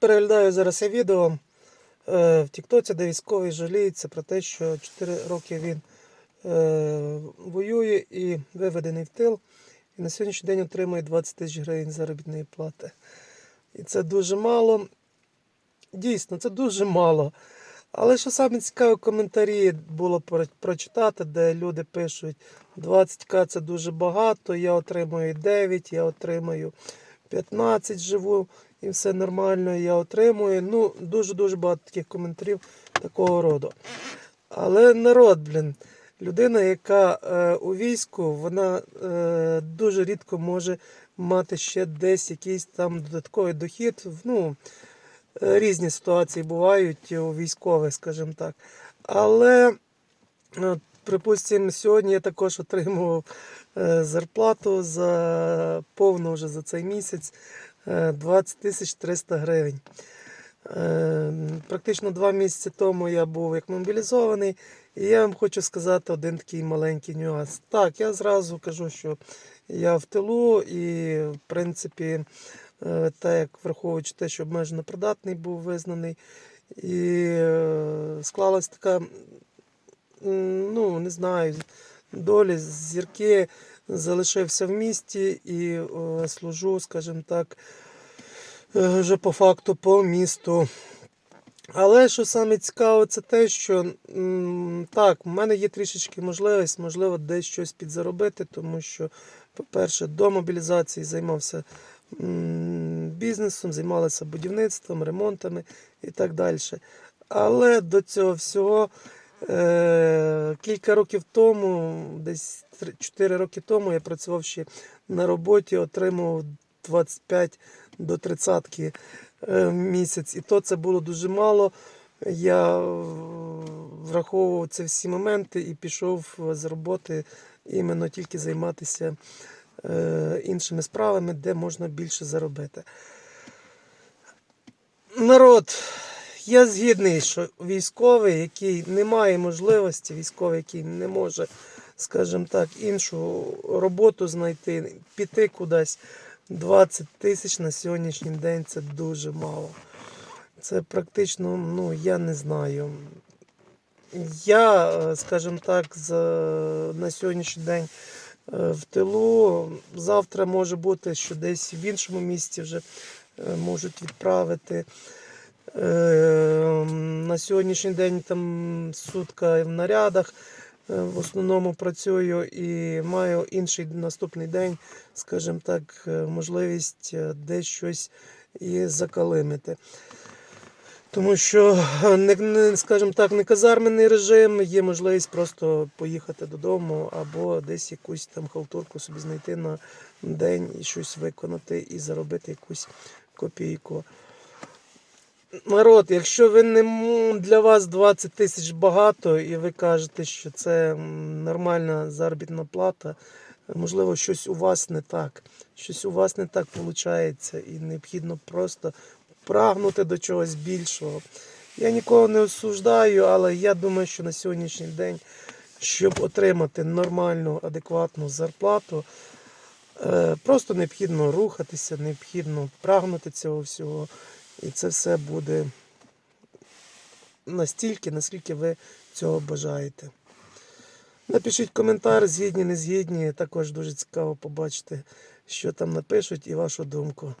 переглядаю зараз я відео е, в Тіктоці, де військовий жаліється про те, що 4 роки він е, воює і виведений в тил. І на сьогоднішній день отримує 20 тисяч гривень заробітної плати. І це дуже мало. Дійсно, це дуже мало. Але що саме цікаве, коментарі було прочитати, де люди пишуть 20к це дуже багато, я отримую 9, я отримую 15 живу і все нормально, я отримую. Ну, дуже-дуже багато таких коментарів такого роду. Але народ, блін, людина, яка е, у війську, вона е, дуже рідко може мати ще десь якийсь там додатковий дохід. Ну, е, різні ситуації бувають у військових, скажімо так. Але, е, припустимо, сьогодні я також отримував е, зарплату за повну вже за цей місяць 20 300 гривень. Е, Практично два місяці тому я був як мобілізований, і я вам хочу сказати один такий маленький нюанс. Так, я зразу кажу, що я в тилу, і в принципі, е, так як враховуючи те, що обмежено придатний був визнаний, і е, склалась така, ну не знаю, долі, зірки, залишився в місті і е, служу, скажімо так, е, вже по факту по місту. Але що саме цікаво, це те, що так, в мене є трішечки можливість, можливо, десь щось підзаробити, тому що, по-перше, до мобілізації займався бізнесом, займалися будівництвом, ремонтами і так далі. Але до цього всього кілька років тому, десь 4 роки тому, я працював ще на роботі, отримував 25 до 30 е, в місяць. І то це було дуже мало. Я е, враховував ці всі моменти і пішов з роботи іменно тільки займатися е, іншими справами, де можна більше заробити. Народ, я згідний, що військовий, який не має можливості, військовий, який не може, скажімо так, іншу роботу знайти, піти кудись. 20 тисяч на сьогоднішній день це дуже мало. Це практично, ну я не знаю. Я, е, скажімо так, за, на сьогоднішній день е, в тилу. Завтра може бути, що десь в іншому місці вже е, можуть відправити. Е, На сьогоднішній день там сутка в нарядах. Е, В основному працюю і маю інший наступний день, скажімо так, е, можливість десь щось і закалимити. Тому що, не, скажімо так, не казарменний режим, є можливість просто поїхати додому або десь якусь там халтурку собі знайти на день і щось виконати і заробити якусь копійку. Народ, якщо ви не для вас 20 тисяч багато, і ви кажете, що це нормальна заробітна плата, можливо, щось у вас не так. Щось у вас не так виходить, і необхідно просто прагнути до чогось більшого. Я нікого не осуждаю, але я думаю, що на сьогоднішній день, щоб отримати нормальну, адекватну зарплату, е, просто необхідно рухатися, необхідно прагнути цього всього. І це все буде настільки, наскільки ви цього бажаєте. Напишіть коментар, згідні, не згідні. Також дуже цікаво побачити, що там напишуть і вашу думку.